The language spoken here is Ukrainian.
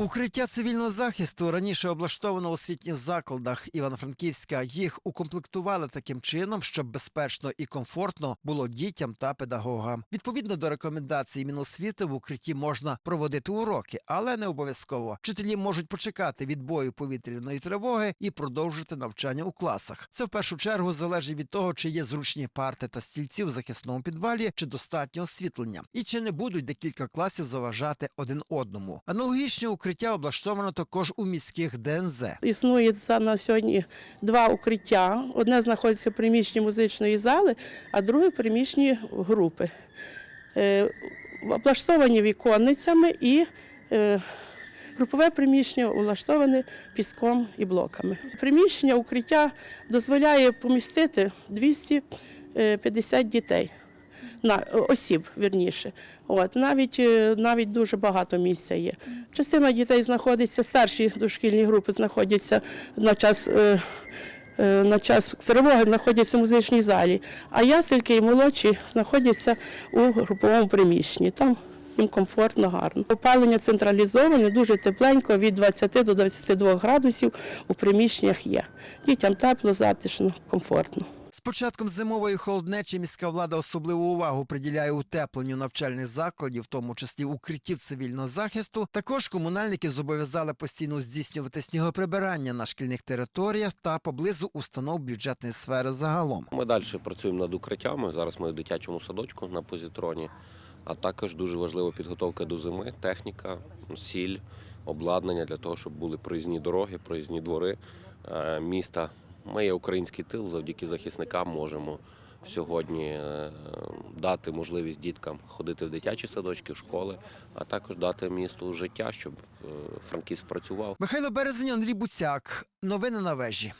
Укриття цивільного захисту раніше облаштовано у освітніх закладах Івано-Франківська. Їх укомплектували таким чином, щоб безпечно і комфортно було дітям та педагогам. Відповідно до рекомендацій Міносвіти, в укритті можна проводити уроки, але не обов'язково. Вчителі можуть почекати відбою повітряної тривоги і продовжити навчання у класах. Це в першу чергу залежить від того, чи є зручні парти та стільці в захисному підвалі, чи достатньо освітлення, і чи не будуть декілька класів заважати один одному. Аналогічне укриття облаштовано також у міських ДНЗ. Існує на сьогодні два укриття. Одне знаходиться в приміщенні музичної зали, а друге приміщенні групи. Е, Облаштовані віконницями і е, групове приміщення влаштоване піском і блоками. Приміщення укриття дозволяє помістити 250 дітей. На осіб, вірніше. От навіть е, навіть дуже багато місця є. Частина дітей знаходиться, старші дошкільні групи знаходяться на час. е, е, На час тривоги знаходяться в музичній залі, а ясельки і молодші знаходяться у груповому приміщенні. Там їм комфортно, гарно. Опалення централізоване, дуже тепленько, від 20 до 22 градусів у приміщеннях є. Дітям тепло, затишно, комфортно. З початком зимової холоднечі міська влада особливу увагу приділяє утепленню навчальних закладів, в тому числі укриттів цивільного захисту. Також комунальники зобов'язали постійно здійснювати снігоприбирання на шкільних територіях та поблизу установ бюджетної сфери загалом. Ми далі працюємо над укриттями. Зараз ми в дитячому садочку на позитроні. А також дуже важлива підготовка до зими, техніка, сіль, обладнання для того, щоб були проїзні дороги, проїзні двори е, міста. Ми є український тил, завдяки захисникам можемо сьогодні е, дати можливість діткам ходити в дитячі садочки, в школи, а також дати місту життя, щоб е, Франківськ працював. Михайло Березень, Андрій Буцяк. Новини на вежі.